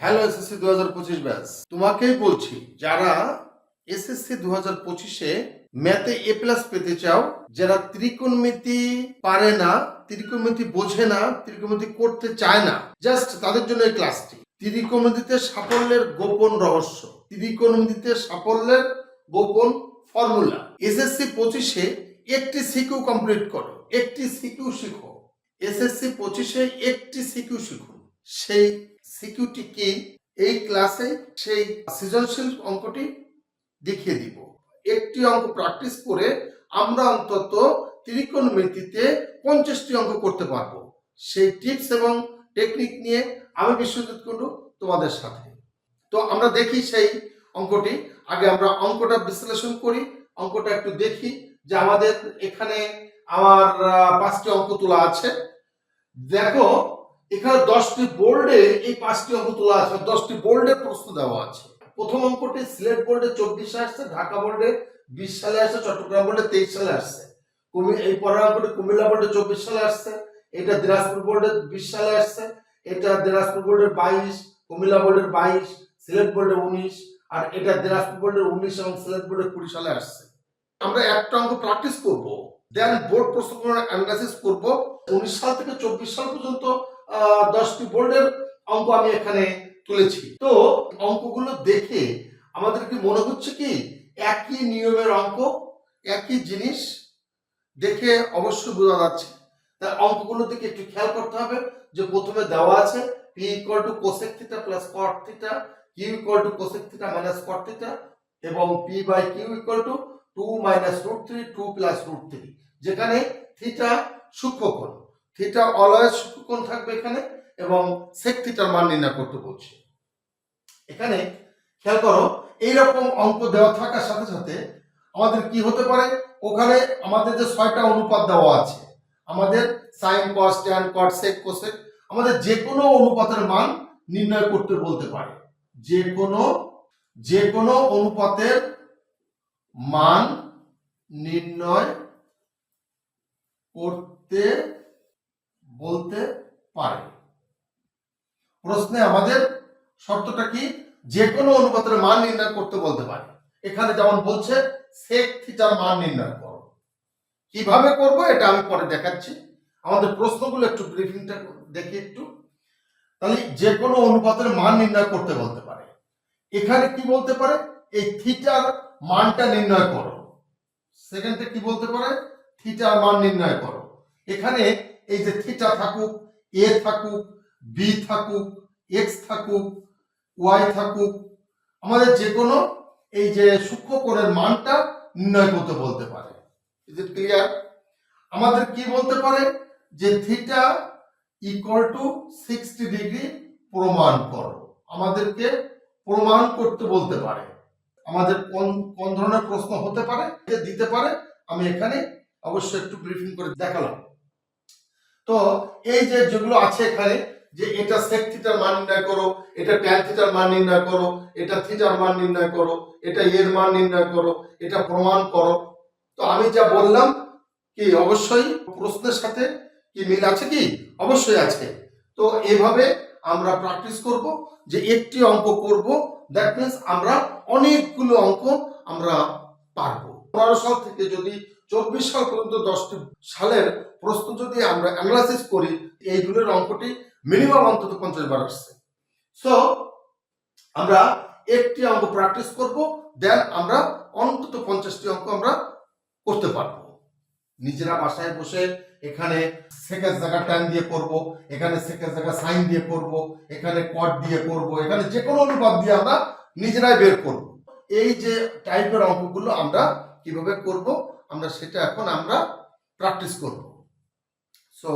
Hello SSC দু হাজার পঁচিশ ব্যাস তোমাকেই বলছি, যারা এসএসসি দু হাজার পঁচিশে ম্যাথে এ প্লাস পেতে চাও, যারা ত্রিকোণমিতি পারে না, ত্রিকোণমিতি বোঝে না, ত্রিকোণমিতি করতে চায় না জাস্ট তাদের জন্য এই ক্লাসটি ত্রিকোণমিতিতে সাফল্যের গোপন রহস্য। ত্রিকোণমিতিতে সাফল্যের গোপন ফর্মুলা এসএসসি পঁচিশে একটি সিকিউ কমপ্লিট করো। একটি সিকিউ শিখো। এসএসসি পঁচিশে একটি সিকিউ শিখুন সেই সিকিউটি কি এই ক্লাসে সেই সৃজনশীল অঙ্কটি দেখিয়ে দিব। একটি অঙ্ক প্র্যাকটিস করে আমরা অন্তত ত্রিকোণমিতিতে পঞ্চাশটি অঙ্ক করতে পারব। সেই টিপস এবং টেকনিক নিয়ে আমি বিশ্বজিৎ কুণ্ডু তোমাদের সাথে। তো আমরা দেখি সেই অঙ্কটি। আগে আমরা অঙ্কটা বিশ্লেষণ করি, অঙ্কটা একটু দেখি যে আমাদের এখানে আমার পাঁচটি অঙ্ক তোলা আছে। দেখো এখানে দশটি বোর্ডে এই পাঁচটি অঙ্ক তোলা আছে দশটি বোর্ডে প্রশ্ন দেওয়া আছে প্রথম অঙ্কটি সিলেট বোর্ডে চব্বিশে আসছে ঢাকা বোর্ডে বিশ সালে আসছে চট্টগ্রাম বোর্ডে তেইশ সালে আসছে এই পরের অঙ্কটি কুমিল্লা বোর্ডে চব্বিশ সালে আসছে এটা দিনাজপুর বোর্ডে বিশ সালে আসছে এটা দিনাজপুর বোর্ডের বাইশ কুমিল্লা বোর্ডের বাইশ সিলেট বোর্ডে উনিশ আর এটা দিনাজপুর বোর্ডের উনিশ এবং সিলেট বোর্ডের কুড়ি সালে আসছে আমরা একটা অঙ্ক প্র্যাকটিস করব দেন বোর্ড প্রশ্ন অ্যানালাইসিস করব উনিশ সাল থেকে চব্বিশ সাল পর্যন্ত দশটি বোর্ডের অঙ্ক আমি এখানে তুলেছি। তো অঙ্কগুলো দেখে আমাদের কি মনে হচ্ছে কি? একই নিয়মের অঙ্ক, একই জিনিস দেখে অবশ্যই বোঝা যাচ্ছে। তাই অঙ্কগুলোর দিকে একটু খেয়াল করতে হবে যে প্রথমে দেওয়া আছে P equal to cosec theta plus cot theta Q equal to cosec theta minus cot theta এবং P by Q equal to two minus root three two plus root three যেখানে থিটা সূক্ষ্মকোণ। থিটা অলয়েস সূক্ষ্মকোণ থাকবে এখানে? এবং সেক থিটার মান নির্ণয় করতে বলছে। এখানে খেয়াল করো, এইরকম অঙ্ক দেওয়া থাকার সাথে সাথে আমাদের কি হতে পারে? ওখানে আমাদের যে ছয়টা অনুপাত দেওয়া আছে, আমাদের sine cos tan cot sec cosec আমাদের যে কোনো অনুপাতের মান নির্ণয় করতে বলতে পারে। যে কোনো যে কোনো অনুপাতের মান নির্ণয় করতে বলতে পারে। প্রশ্নে আমাদের শর্তটা কি? যে কোনো অনুপাতের মান নির্ণয় করতে বলতে পারে। এখানে যেমন বলছে সেক মান নির্ণয় করো। কীভাবে করব এটা আমি পরে দেখাচ্ছি। আমাদের প্রশ্নগুলো একটু ব্রিফিংটা দেখি একটু। তাহলে যে কোনো অনুপাতের মান নির্ণয় করতে বলতে পারে। এখানে কি বলতে পারে? এই থিটার মানটা নির্ণয় করো। সেকেন্ডে কি বলতে পারে? থিটার মান নির্ণয় করো। এখানে এই যে থিটা থাকুক এ থাকুক বি থাকুক এক্স থাকুক ওয়াই থাকুক, আমাদের যে কোনো এই যে সূক্ষ্ম কোণের মানটা নির্ণয় করতে বলতে পারে। ইজ ইট ক্লিয়ার আমাদের কি বলতে পারে? যে theta equal to sixty degree প্রমাণ করো। আমাদেরকে প্রমাণ করতে বলতে পারে। আমাদের কোন কোন ধরনের প্রশ্ন হতে পারে, দিতে পারে, আমি এখানে অবশ্যই একটু ব্রিফিং করে দেখালাম। তো এই যে যেগুলো আছে এখানে, যে এটা সেক থিটার মান নির্ণয় করো, এটা ট্যান থিটার মান নির্ণয় করো, এটা থিটার মান নির্ণয় করো, এটা এর মান নির্ণয় করো, এটা প্রমাণ করো। তো আমি যা বললাম, কি অবশ্যই প্রশ্নের সাথে কি মিল আছে কি? অবশ্যই আছে। তো এভাবে আমরা প্র্যাকটিস করব, যে একটি অঙ্ক করব দ্যাট মিন্স আমরা অনেকগুলো অঙ্ক আমরা পারব। পনেরো সাল থেকে যদি চব্বিশ সাল পর্যন্ত দশটি সালের প্রশ্ন যদি আমরা অ্যানালাইসিস করি, এইগুলোর অঙ্কটি মিনিমাম অন্তত পঞ্চাশ বার আসছে। সো আমরা একটি অঙ্ক প্র্যাকটিস করব দেন আমরা অন্তত পঞ্চাশটি অঙ্ক আমরা করতে পারব। নিজেরা বাসায় বসে এখানে সেকের জায়গা ট্যান দিয়ে করব, এখানে সেকের জায়গা সাইন দিয়ে করব, এখানে কট দিয়ে করব, এখানে যে কোনো অনুপাত দিয়ে আমরা নিজেরাই বের করব। এই যে টাইপের অঙ্কগুলো আমরা কীভাবে করব আমরা সেটা এখন আমরা প্র্যাকটিস করব। সো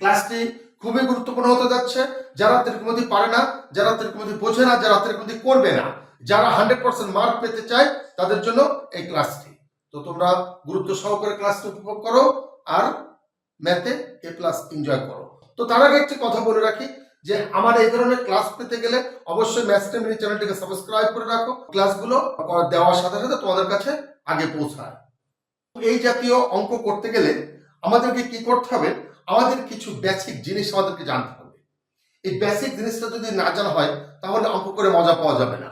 ক্লাসটি খুবই গুরুত্বপূর্ণ হতে যাচ্ছে। যারা ত্রিকোণমিতি পারে না, যারা ত্রিকোণমিতি বোঝে না, যারা ত্রিকোণমিতি করবে না, যারা হান্ড্রেড পার্সেন্ট মার্ক পেতে চায়, তাদের জন্য এই ক্লাসটি তো তোমরা গুরুত্ব সহকারে ক্লাসটি উপভোগ করো আর ম্যাথে এ প্লাস এনজয় করো। তো তার আগে একটি কথা বলে রাখি যে আমার এই ধরনের ক্লাস পেতে গেলে অবশ্যই ম্যাথ টেমিনি চ্যানেলটিকে সাবস্ক্রাইব করে রাখো। ক্লাসগুলো দেওয়ার সাথে সাথে তোমাদের কাছে আগে পৌঁছায়। এই জাতীয় অঙ্ক করতে গেলে আমাদেরকে কি করতে হবে? আমাদের কিছু বেসিক জিনিস আমাদেরকে জানতে হবে। এই বেসিক জিনিসটা যদি না জানা হয়, তাহলে অঙ্ক করে মজা পাওয়া যাবে না।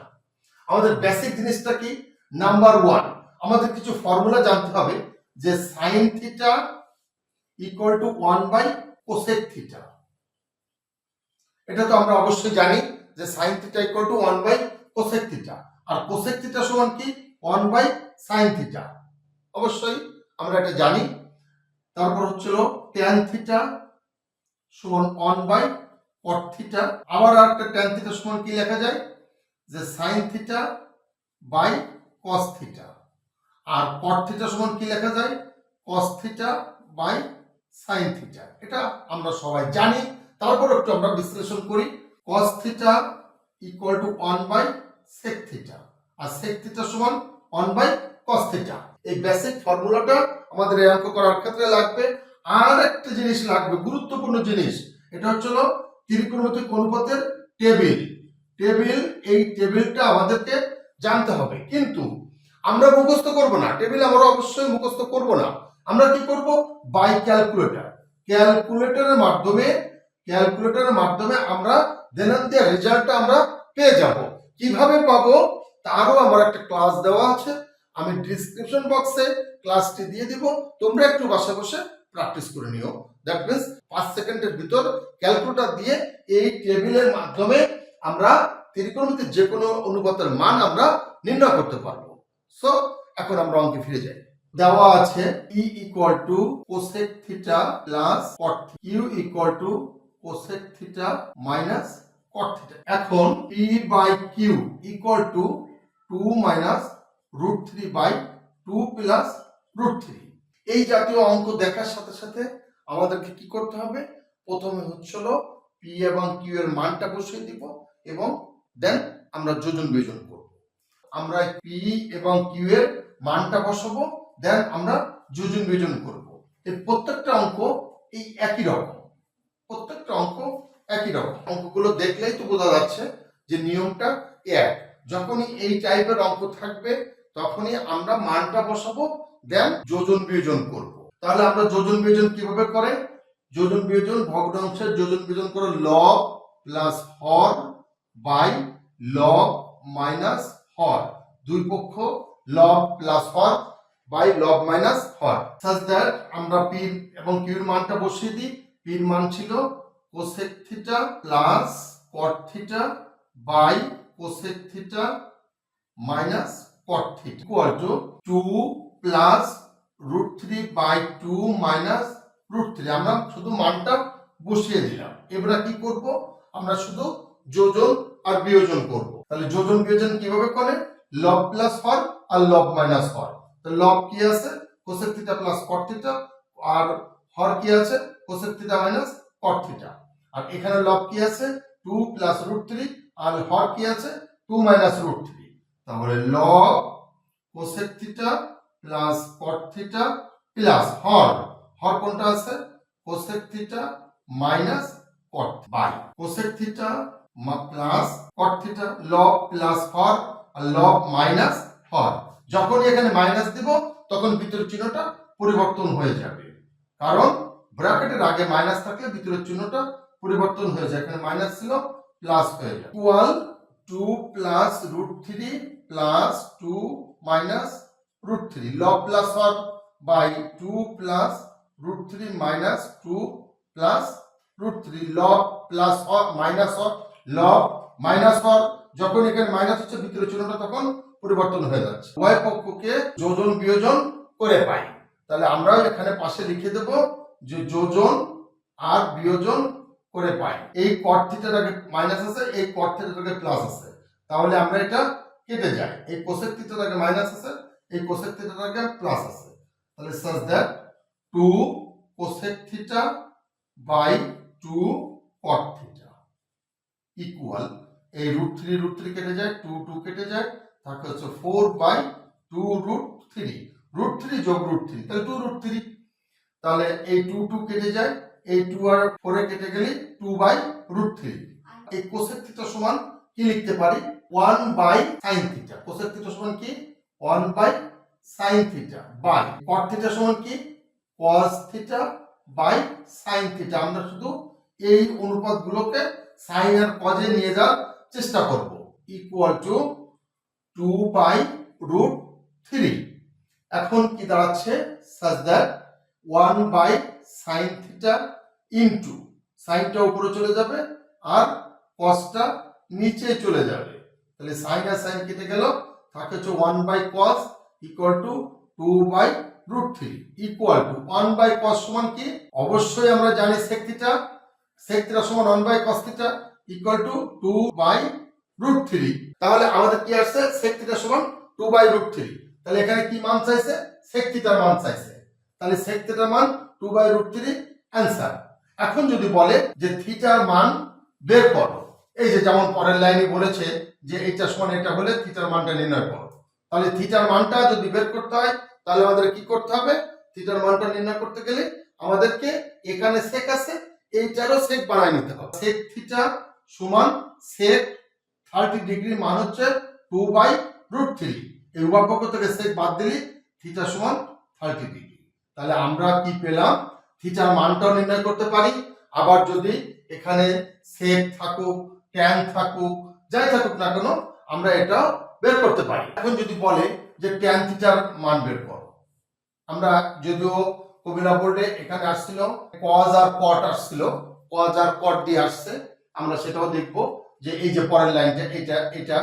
আমাদের বেসিক জিনিসটা কি? নাম্বার ওয়ান আমাদের কিছু ফর্মুলা জানতে হবে যে sine theta equal to one by cosec theta এটা তো আমরা অবশ্যই জানি যে sine theta equal to one by cosec theta R cosec theta সমান কি? ওয়ান বাই সাইন থিটা অবশ্যই আমরা এটা জানি। তারপর হচ্ছিল ট্যান থিটা সমান ওয়ান বাই কট থিটা আবার একটা ট্যান থিটা সমান কি লেখা যায়? যে sine theta by cos theta R cot theta সমান কি লেখা যায়? Cos theta by sine theta এটা আমরা সবাই জানি। তারপর একটু আমরা বিশ্লেষণ করি। Cos theta equal to one by sec theta R sec theta সমান ওয়ান বাই কস থিটা এই বেসিক ফর্মুলাটা আমাদের এই অঙ্ক করার ক্ষেত্রে লাগবে। আর একটা জিনিস লাগবে, গুরুত্বপূর্ণ জিনিস। এটা হচ্ছিল ত্রিকোণমিতিক অনুপাতের টেবিল। টেবিল, এই টেবিলটা আমাদেরকে জানতে হবে। কিন্তু আমরা মুখস্থ করব না। টেবিল আমরা অবশ্যই মুখস্থ করব না। আমরা কি করব? বাই ক্যালকুলেটর ক্যালকুলেটরের মাধ্যমে ক্যালকুলেটরের মাধ্যমে আমরা দেনান রেজাল্টটা আমরা পেয়ে যাব। কীভাবে পাবো? তারও আমার একটা ক্লাস দেওয়া আছে। আমি ডিসক্রিপশন বক্সে ক্লাসটি দিয়ে দিব। তোমরা একটু বাসা বসে প্র্যাকটিস করে নিও। দ্যাট মিনস পাঁচ সেকেন্ডের ভিতর ক্যালকুলেটর দিয়ে এই টেবিলের মাধ্যমে আমরা ত্রিকোণমিতির যে কোনো অনুপাতের মান আমরা নির্ণয় করতে পারব। সো এখন আমরা অঙ্কে ফিরে যাই। দেওয়া আছে E equal to cosec theta plus cot Q equal to cosec theta minus cot theta এখন P by Q equal to two minus root three by two plus root three এই জাতীয় অঙ্ক দেখার সাথে সাথে আমাদেরকে কি করতে হবে? প্রথমে হচ্ছিল পি এবং কিউ এর মানটা বসিয়ে দিব এবং দেন আমরা যোজন বিয়োজন করব। আমরা পি এবং কিউ এর মানটা বসাবো দেন আমরা যোজন বিয়োজন করব। এই প্রত্যেকটা অঙ্ক এই একই রকম। প্রত্যেকটা অঙ্ক একই রকম। অঙ্কগুলো দেখলেই তো বোঝা যাচ্ছে যে নিয়মটা এক। যখনই এই টাইপের অঙ্ক থাকবে তখনই আমরা মানটা বসাবো দেন যোজন বিয়োজন করব। তাহলে আমরা যোজন বিয়োজন কীভাবে করে? যোজন বিয়োজন, ভগ্নাংশের যোজন বিয়োজন করে লব প্লাস হর বাই লব মাইনাস হর। দুই পক্ষ লব প্লাস হর বাই লব মাইনাস হর। সাজ দ্যাট আমরা পি এবং কিউর মানটা বসিয়ে দিই। পির মান ছিল cosec theta plus cot theta by cosec theta minus theta equal to two plus root three by two minus root three আমরা শুধু মানটা বসিয়ে দিলাম। এবারে কি করব? আমরা শুধু যোজন আর বিয়োজন করব। তাহলে যোজন বিয়োজন কীভাবে করে? লব প্লাস হর আর লব মাইনাস হর তো লব কি আছে? কোসেক প্লাস কট আর হর কি আছে? কোসেক মাইনাস কট থিটা আর এখানে লব কি আছে? টু প্লাস রুট থ্রি আর হর কি আছে? টু মাইনাস রুট থ্রি তাহলে লব cosec theta plus cot theta plus হর। হর কোনটা আছে? Cosec theta minus cot by. Cosec theta plus cot theta লব প্লাস হর আর লব মাইনাস হর। যখনই এখানে মাইনাস দিব, তখন ভিতরের চিহ্নটা পরিবর্তন হয়ে যাবে। কারণ ব্র্যাকেটের আগে মাইনাস থাকলে ভিতরের চিহ্নটা পরিবর্তন হয়ে যায়। এখানে মাইনাস ছিল প্লাস হয়ে যায়। Equal to plus root three plus two minus root 3 log plus or by 2 plus root 3 minus 2 plus root 3 log plus or minus or log minus or যখন এখানে মাইনাস হচ্ছে, ভিতরে চিহ্নটা তখন পরিবর্তন হয়ে যাচ্ছে। উভয় পক্ষকে যোজন বিয়োজন করে পাই। তাহলে আমরা এখানে পাশে লিখে দেব যে যোজন আর বিয়োজন করে পাই। এই কট আগে মাইনাস আছে, এই কট আগে প্লাস আছে। তাহলে আমরা এটা কেটে যায়। এই কোসেক আগে মাইনাস আছে, এই কোসেক আগে প্লাস আছে। তাহলে such that two cosec theta by two cot theta equal এই রুট থ্রি রুট থ্রি কেটে যায় টু টু কেটে যায় থাকে হচ্ছে four by two root three root three যোগ রুট থ্রি তাহলে টু রুট থ্রি তাহলে এই টু টু কেটে যায়, এই টু আর ফোরে কেটে গেলে টু বাই রুট থ্রি এই কোসেক থিটা সমান কি লিখতে পারি? One by sine theta. Cosec theta সমান কি? One by sine theta by. Cot theta সমান কি? Cos theta by sine theta. আমরা শুধু এই অনুপাতগুলোকে সাইন আর কজে নিয়ে যাওয়ার চেষ্টা করব। Equal to two by root three এখন কি দাঁড়াচ্ছে? Such that one by sine theta into সাইনটা উপরে চলে যাবে আর কসটা নিচে চলে যাবে। তাহলে সাইন আর সাইন কেটে গেল, থাকে হচ্ছে one by cos equal to two by root three equal to one by cos সমান কি? অবশ্যই আমরা জানি সেক থিটা সমান one by cos theta equal to two by root three তাহলে আমাদের কি আসছে? সেক থিটা সমান টু বাই রুট থ্রি তাহলে এখানে কি মান চাইছে? সেক মান চাইছে। তাহলে সেক মান two by root three answer এখন যদি বলে যে থিটার মান বের করো এই যে যেমন পরের লাইনে বলেছে যে এইটা সমান এটা হলে থিটার মানটা নির্ণয় করো। তাহলে থিটার মানটা যদি বের করতে হয়, তাহলে আমাদের কি করতে হবে? থিটার মানটা নির্ণয় করতে গেলে আমাদেরকে এখানে সেক আছে, এইটারও সেক বানায় নিতে হবে। সেক থিটা সমান সেক থার্টি ডিগ্রি মান হচ্ছে টু বাই রুট থ্রি এই উভয় পক্ষ থেকে সেক বাদ দিলি থিটা সমান থার্টি ডিগ্রি তাহলে আমরা কি পেলাম? থিটার মানটাও নির্ণয় করতে পারি। আবার যদি এখানে সেক থাকুক ট্যান থাকুক, যাই থাকুক না কেন, আমরা এটাও বের করতে পারি। এখন যদি বলে যে ট্যান থিটার মান বের করো। আমরা যদিও কবিরা বোর্ডে এখানে আসছিল কজ আর কট আসছিল কজ আর কট দিয়ে আসছে, আমরা সেটাও দেখব যে এই যে পরের লাইনটা এটা এটা,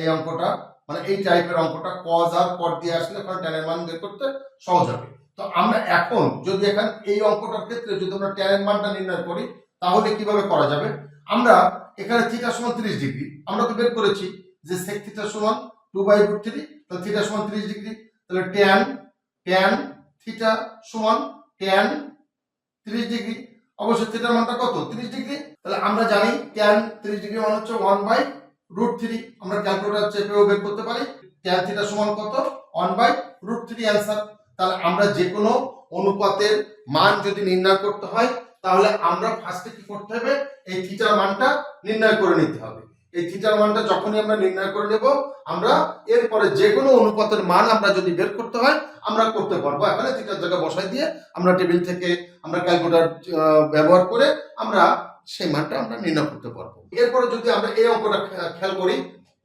এই অঙ্কটা মানে এই টাইপের অঙ্কটা কজ আর কট দিয়ে আসলে কারণ ট্যানের মান বের করতে সহজ হবে। তো আমরা এখন যদি এখান এই অঙ্কটার ক্ষেত্রে যদি আমরা ট্যানের মানটা নির্ণয় করি, তাহলে কীভাবে করা যাবে? আমরা এখানে থিটা সমান 30 ডিগ্রি। আমরা তো বের করেছি যে সেক থিটা সমান টু বাই রুট থ্রি তাহলে থিটা সমান 30 ডিগ্রি। তাহলে ট্যান ট্যান থিটা সমান ট্যান 30 ডিগ্রি। অবশ্যই থিটার মানটা কত? 30 ডিগ্রি। তাহলে আমরা জানি ট্যান 30 ডিগ্রি মান হচ্ছে ওয়ান বাই রুট থ্রি আমরা ক্যালকুলেটর চেপেও বের করতে পারি। ট্যান থিটা সমান কত? One by root three answer তাহলে আমরা যে কোনো অনুপাতের মান যদি নির্ণয় করতে হয় তাহলে আমরা ফার্স্টে কি করতে হবে? এই থিটার মানটা নির্ণয় করে নিতে হবে। এই থিটার মানটা যখনই আমরা নির্ণয় করে নেব, আমরা এরপরে যে কোনো অনুপাতের মান আমরা যদি বের করতে হয়, আমরা করতে পারব। এখানে থিটার জায়গা বসাই দিয়ে আমরা টেবিল থেকে আমরা ক্যালকুলেটর ব্যবহার করে আমরা সেই মানটা আমরা নির্ণয় করতে পারব। এরপরে যদি আমরা এই অঙ্কটা খেয়াল করি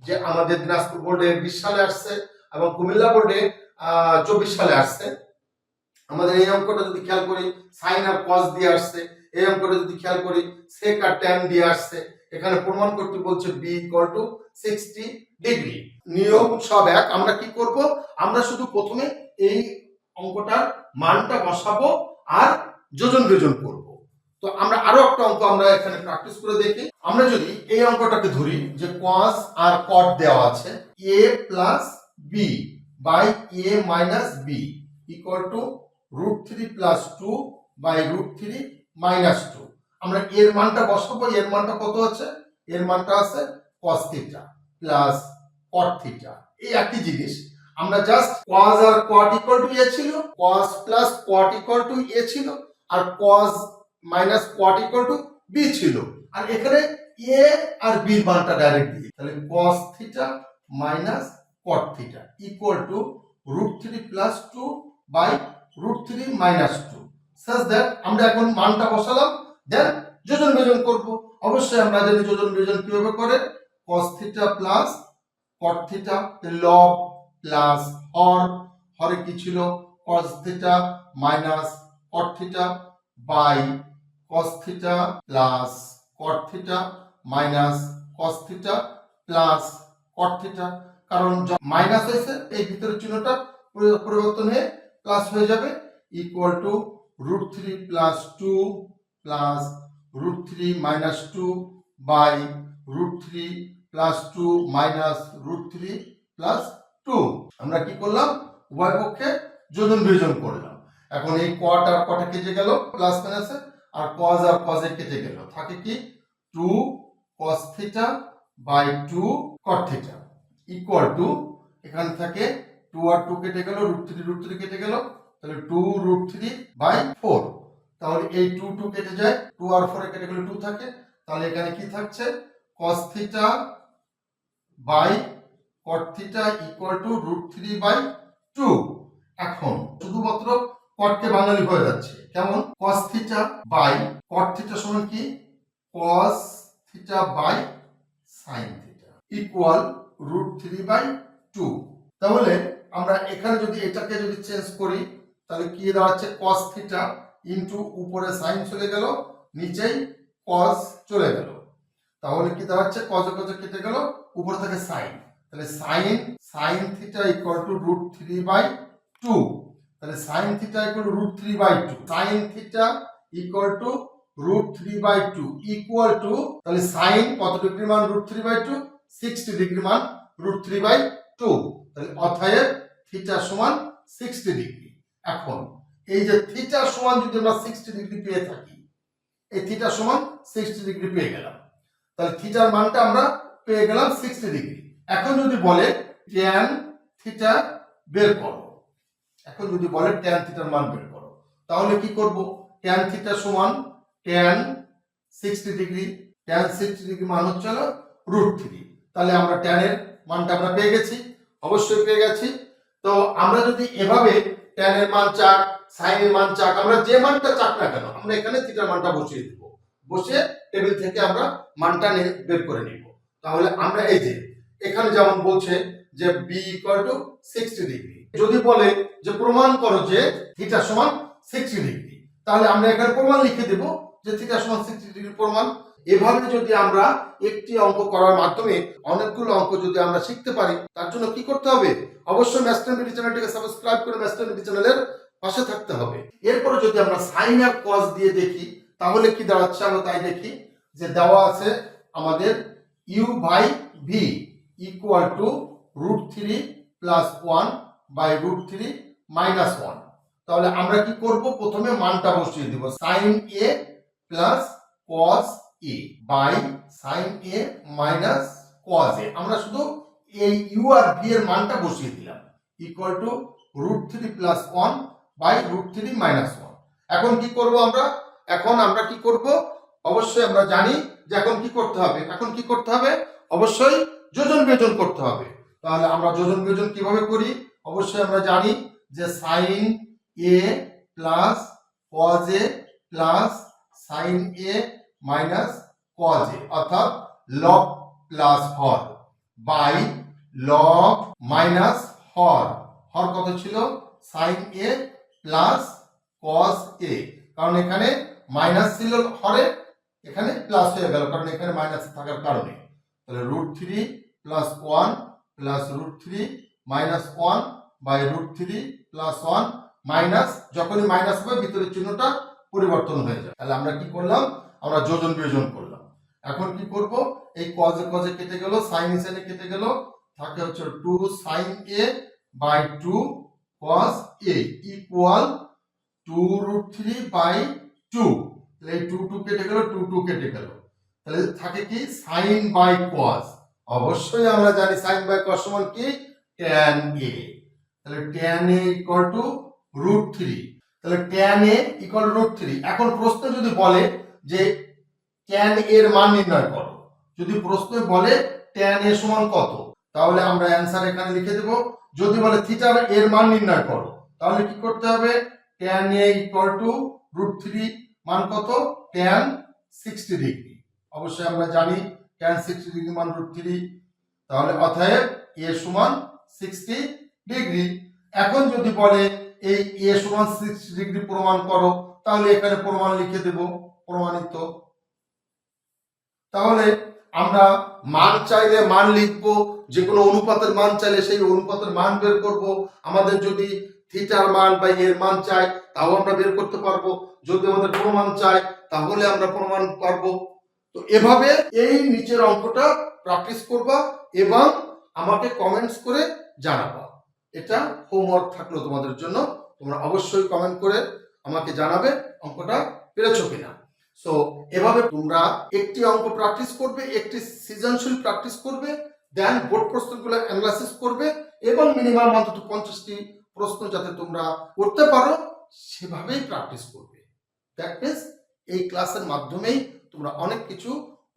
যে আমাদের দিনাজপুর বোর্ডে বিশ সালে আসছে এবং কুমিল্লা বোর্ডে চব্বিশ সালে আসছে আমাদের এই অঙ্কটা যদি খেয়াল করি সাইন আর কস দিয়ে আসছে। এই অঙ্কটা যদি খেয়াল করি সেক আর ট্যান দিয়ে আসছে। এখানে প্রমাণ করতে বলছে B equal to sixty degree নিয়ম সব এক। আমরা কি করব? আমরা শুধু প্রথমে এই অঙ্কটার মানটা বসাবো আর যোজন বিয়োজন করব। তো আমরা আরও একটা অঙ্ক আমরা এখানে প্র্যাকটিস করে দেখি। আমরা যদি এই অঙ্কটাকে ধরি, যে কস আর কট দেওয়া আছে A plus B by A minus B equal to root three plus two by root three minus two আমরা এর মানটা বসাবো, এর মানটা কত আছে? এর মানটা আছে cos theta plus cot theta এই একই জিনিস। আমরা জাস্ট কস আর কট ইকুয়াল টু এ ছিল cos plus cot equal to A ছিল, আর cos minus cot equal to B ছিল। আর এখানে এ আর বি মানটা ডাইরেক্ট দিয়ে। তাহলে cos theta minus cot theta equal to root three plus two by root three minus two such that আমরা এখন মানটা বসালাম দেন যোজন বিয়োজন করব। অবশ্যই আমরা জানি যোজন বিয়োজন কীভাবে করে? Cos theta plus cot theta লব প্লাস হর হরে কি ছিল? Cos theta minus cot theta by cos theta plus cot theta minus cos theta plus cot theta কারণ মাইনাস হয়েছে, এই ভিতরের চিহ্নটা পরি- পরিবর্তন হয়ে প্লাস হয়ে যাবে equal to root three plus two plus root three minus two by root three plus two minus root three plus two আমরা কি করলাম? উভয় পক্ষে যোজন বিয়োজন করলাম। এখন এই কট আর কটে কেটে গেল প্লাস মাইনাসে আর কজ আর কজে কেটে গেল। থাকে কি? Two cos theta by two cot theta equal to এখানে থাকে টু আর টু কেটে গেল রুট থ্রি রুট থ্রি কেটে গেল, তাহলে two root three by four তাহলে এই টু টু কেটে যায় টু আর ফোরে কেটে গেলে টু থাকে। তাহলে এখানে কি থাকছে? Cos theta by cot theta equal to root three by two এখন শুধুমাত্র কটকে বাঙালি হয়ে যাচ্ছে। কেমন? Cos theta by cot theta সমান কি? Cos theta by sine theta equal root three by two তাহলে আমরা এখানে যদি এটাকে যদি চেঞ্জ করি, তাহলে কি দাঁড়াচ্ছে? কস থিটা ইন্টু উপরে সাইন চলে গেল, নিচেই কস চলে গেল। তাহলে কি দাঁড়াচ্ছে? কজ কজ কেটে গেল, উপরে থেকে সাইন তাহলে sine sine theta equal to root three by two তাহলে sine theta equal to root three by two sine theta equal to root three by two equal to তাহলে সাইন কত degree মান? Root three by two sixty degree মান root three by two তাহলে অথায় theta সমান sixty degree এখন, এই যে থিটা সমান যদি আমরা সিক্সটি ডিগ্রি পেয়ে থাকি, এই থিটা সমান সিক্সটি ডিগ্রি পেয়ে গেলাম। তাহলে থিটার মানটা আমরা পেয়ে গেলাম সিক্সটি ডিগ্রি এখন যদি বলে ট্যান থিটা বের করো, এখন যদি বলে ট্যান থিটার মান বের করো, তাহলে কি করব? ট্যান থিটা সমান tan sixty degree tan sixty degree মান হচ্ছে হলো রুট থ্রি তাহলে আমরা ট্যানের মানটা আমরা পেয়ে গেছি। অবশ্যই পেয়ে গেছি। তো আমরা যদি এভাবে ট্যানের মান চাক সাইনের মান চাক, আমরা যে মানটা চাক না কেন, আমরা এখানে থিটার মানটা বসিয়ে দিব। বসে টেবিল থেকে আমরা মানটা বের করে নিব। তাহলে আমরা এই যে, এখানে যেমন বলছে যে B equal to sixty degree যদি বলে যে প্রমাণ করো যে থিটা সমান সিক্সটি ডিগ্রি তাহলে আমরা এখানে প্রমাণ লিখে দেব যে থিটা সমান সিক্সটি ডিগ্রি প্রমাণ। এভাবে যদি আমরা একটি অঙ্ক করার মাধ্যমে অনেকগুলো অঙ্ক যদি আমরা শিখতে পারি, তার জন্য কি করতে হবে? অবশ্যই ম্যাস্টার মিডি চ্যানেলটিকে সাবস্ক্রাইব করে ম্যাস্টার মিডি চ্যানেলের পাশে থাকতে হবে। এরপরে যদি আমরা সাইন আর কস দিয়ে দেখি, তাহলে কি দাঁড়াচ্ছে? আমরা তাই দেখি যে দেওয়া আছে আমাদের U by V equal to root three plus one by root three minus one তাহলে আমরা কি করব? প্রথমে মানটা বসিয়ে দিব। Sine A plus cos A by sine A minus cos A আমরা শুধু এই ইউ আর ভি এর মানটা বসিয়ে দিলাম। Equal to root three plus one by root three minus one এখন কি করব আমরা? এখন আমরা কি করব? অবশ্যই আমরা জানি যে এখন কি করতে হবে। এখন কি করতে হবে? অবশ্যই যোজন বিয়োজন করতে হবে। তাহলে আমরা যোজন বিয়োজন কীভাবে করি? অবশ্যই আমরা জানি যে sine A plus cos A plus sine A minus cos A অর্থাৎ লব প্লাস হর বাই লব মাইনাস হর। হর কত ছিল? সাইন এ প্লাস কস এ কারণ এখানে মাইনাস ছিল হরে, এখানে প্লাস হয়ে গেল, কারণ এখানে মাইনাস থাকার কারণে। তাহলে root three plus one plus root three minus one by root three plus one minus যখনই মাইনাস হবে, ভিতরের চিহ্নটা পরিবর্তন হয়ে যায় তাহলে আমরা কি করলাম? আমরা যোজন বিয়োজন করলাম। এখন কি করব? এই কজে কজে কেটে গেল সাইন এসএনে কেটে গেল, থাকে হচ্ছে two sine A by two cos A equal to root three by two তাহলে এই টু টু কেটে গেল টু টু কেটে গেল। তাহলে থাকে কি? সাইন বাই কস অবশ্যই আমরা জানি সাইন বাই কস সমান কি? ট্যান এ তাহলে tan A equal to root three তাহলে tan A equal root three এখন প্রশ্ন যদি বলে যে ট্যান এর মান নির্ণয় করো। যদি প্রশ্ন বলে ট্যান এ সমান কত, তাহলে আমরা অ্যান্সার এখানে লিখে দেব। যদি বলে থিটার এর মান নির্ণয় করো, তাহলে কি করতে হবে? Tan A equal to root three মান কত? ট্যান সিক্সটি ডিগ্রি অবশ্যই আমরা জানি ট্যান সিক্সটি ডিগ্রি মান রুট থ্রি তাহলে অতএব এ সমান সিক্সটি ডিগ্রি এখন যদি বলে এই এ সমান সিক্সটি ডিগ্রি প্রমাণ করো, তাহলে এখানে প্রমাণ লিখে দেব। প্রমাণিত। তাহলে আমরা মান চাইলে মান লিখব যে কোনো অনুপাতের মান চাইলে সেই অনুপাতের মান বের করব। আমাদের যদি থিটার মান বা এর মান চাই, তাও আমরা বের করতে পারব। যদি আমাদের প্রমাণ চাই, তাহলে আমরা প্রমাণ পারব। তো এভাবে এই নিচের অঙ্কটা প্র্যাকটিস করবা এবং আমাকে কমেন্টস করে জানাবা। এটা হোমওয়ার্ক থাকল তোমাদের জন্য। তোমরা অবশ্যই কমেন্ট করে আমাকে জানাবে অঙ্কটা পেরেছ কিনা। সো এভাবে তোমরা একটি অঙ্ক প্র্যাকটিস করবে, একটি সৃজনশীল প্র্যাকটিস করবে দেন বোর্ড প্রশ্নগুলো অ্যানালাইসিস করবে এবং মিনিমাম অন্তত পঞ্চাশটি প্রশ্ন যাতে তোমরা করতে পারো, সেভাবেই প্র্যাকটিস করবে। দ্যাট মিনস এই ক্লাসের মাধ্যমেই তোমরা অনেক কিছু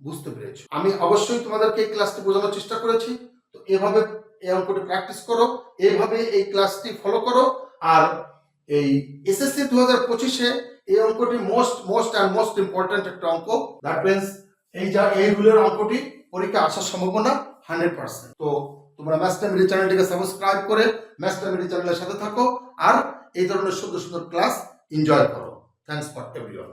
বুঝতে পেরেছ। আমি অবশ্যই তোমাদেরকে এই ক্লাসটি বোঝানোর চেষ্টা করেছি। তো এভাবে এই অঙ্কটি প্র্যাকটিস করো এভাবে এই ক্লাসটি ফলো করো। আর এই এসএসসি দু হাজার পঁচিশে এই অঙ্কটি most most and most important একটা অঙ্ক। দ্যাট মিনস এই যা এই রুলের অঙ্কটি পরীক্ষা আসার সম্ভাবনা হান্ড্রেড পার্সেন্ট তো তোমরা ম্যাস্টার মিডি চ্যানেলটিকে সাবস্ক্রাইব করে ম্যাস্টার মিডি চ্যানেলের সাথে থাকো আর এই ধরনের সুন্দর সুন্দর ক্লাস এনজয় করো। Thanks for everyone